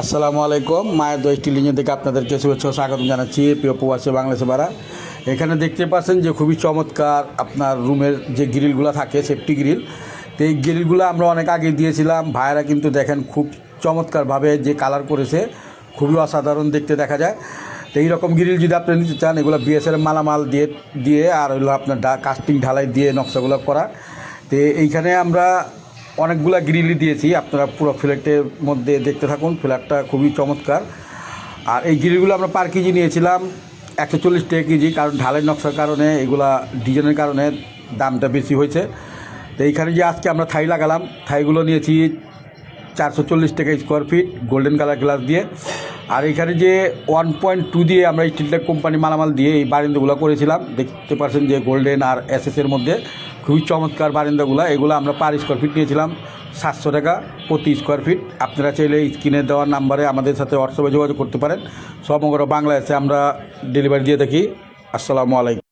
আসসালামু আলাইকুম, মায়ের দই স্টিলিংয়ে থেকে আপনাদেরকে শুভেচ্ছা স্বাগত জানাচ্ছি প্রিয় প্রবাসী বাংলাদেশে বাড়া এখানে দেখতে পাচ্ছেন যে খুবই চমৎকার আপনার রুমের যে গ্রিলগুলো থাকে সেফটি গ্রিল, তো এই গ্রিলগুলো আমরা অনেক আগে দিয়েছিলাম। ভাইয়েরা কিন্তু দেখেন খুব চমৎকারভাবে যে কালার করেছে, খুবই অসাধারণ দেখতে দেখা যায়। তো এইরকম গ্রিল যদি আপনি নিতে চান, এগুলো বিএসএল মালামাল দিয়ে দিয়ে আর হলো আপনার কাস্টিং ঢালাই দিয়ে নকশাগুলো করা। তো এইখানে আমরা অনেকগুলা গ্রিলই দিয়েছি, আপনারা পুরো ফ্ল্যাটের মধ্যে দেখতে থাকুন, ফ্ল্যাটটা খুবই চমৎকার। আর এই গ্রিলগুলো আমরা পার কেজি নিয়েছিলাম, একশো চল্লিশ টাকা কেজি, কারণ ঢালাই নকশার কারণে, এগুলা ডিজাইনের কারণে দামটা বেশি হয়েছে। তো এইখানে যে আজকে আমরা থাই লাগালাম, থাইগুলো নিয়েছি চারশো চল্লিশ টাকা square feet golden colour glass দিয়ে। আর এখানে যে ওয়ান পয়েন্ট টু দিয়ে আমরা স্টিলটেক কোম্পানি মালামাল দিয়ে এই বারিন্দাগুলো করেছিলাম, দেখতে পাচ্ছেন যে গোল্ডেন আর এস এর মধ্যে। খুবই চমৎকার বারিন্দাগুলো, এগুলো আমরা পার স্কোয়ার ফিট নিয়েছিলাম, সাতশো টাকা প্রতি স্কোয়ার ফিট আপনারা চাইলে স্ক্রিনে দেওয়ার নাম্বারে আমাদের সাথে হোয়াটসঅ্যাপে যোগাযোগ করতে পারেন। সমগ্র বাংলাদেশে আমরা ডেলিভারি দিয়ে থাকি। আসসালামু আলাইকুম।